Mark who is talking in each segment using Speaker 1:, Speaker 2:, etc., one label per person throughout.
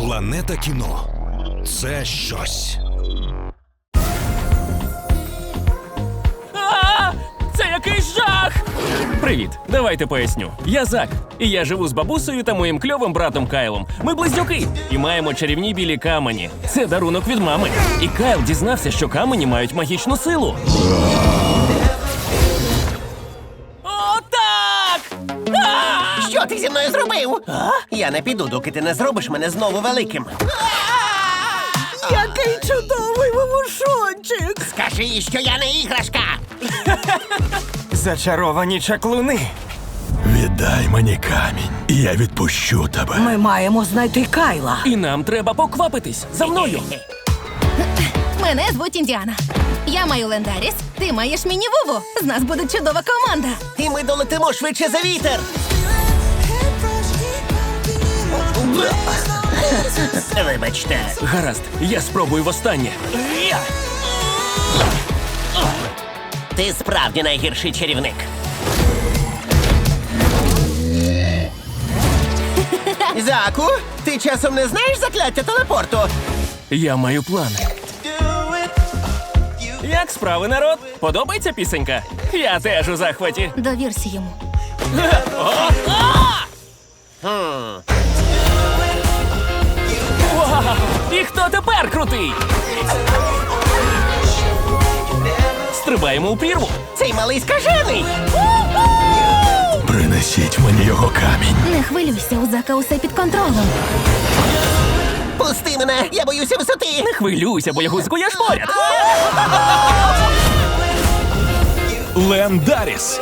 Speaker 1: Планета кіно це щось.
Speaker 2: А, це якийсь жах! Привіт, давайте поясню. Я Зак, і я живу з бабусею та моїм кльовим братом Кайлом. Ми близнюки і маємо чарівні білі камені. Це дарунок від мами. І Кайл дізнався, що камені мають магічну силу.
Speaker 3: Що ти зі мною зробив? Я не піду, доки ти не зробиш мене знову великим.
Speaker 4: Який чудовий вовушончик!
Speaker 3: Скажи їй, що я не іграшка.
Speaker 5: Зачаровані чаклуни.
Speaker 1: Віддай мені камінь, і я відпущу тебе.
Speaker 4: Ми маємо знайти Кайла.
Speaker 2: І нам треба поквапитись. За мною.
Speaker 6: Мене звуть Індіана. Я маю Лендаріс, ти маєш міні-вову. З нас буде чудова команда.
Speaker 3: І ми долетимо швидше за вітер. Вибачте.
Speaker 2: Гаразд, я спробую востаннє.
Speaker 3: Ти справді найгірший чарівник. Заку, ти часом не знаєш закляття телепорту?
Speaker 2: Я маю план. Як справи, народ? Подобається пісенька? Я теж у захваті.
Speaker 6: Довірся йому.
Speaker 2: Хто тепер крутий? Стрибаємо у прірву.
Speaker 3: Цей малий скажений.
Speaker 1: Принесіть мені його камінь.
Speaker 6: Не хвилюйся, у Зака усе під контролем.
Speaker 3: Пусти мене, я боюся висоти.
Speaker 2: Не хвилюйся, бо я гузку я ж поряд.
Speaker 1: Лендаріс.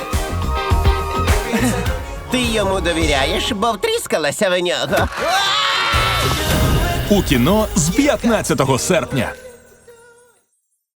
Speaker 3: Ти йому довіряєш, бо втріскалася в нього.
Speaker 1: У кіно з 15 серпня.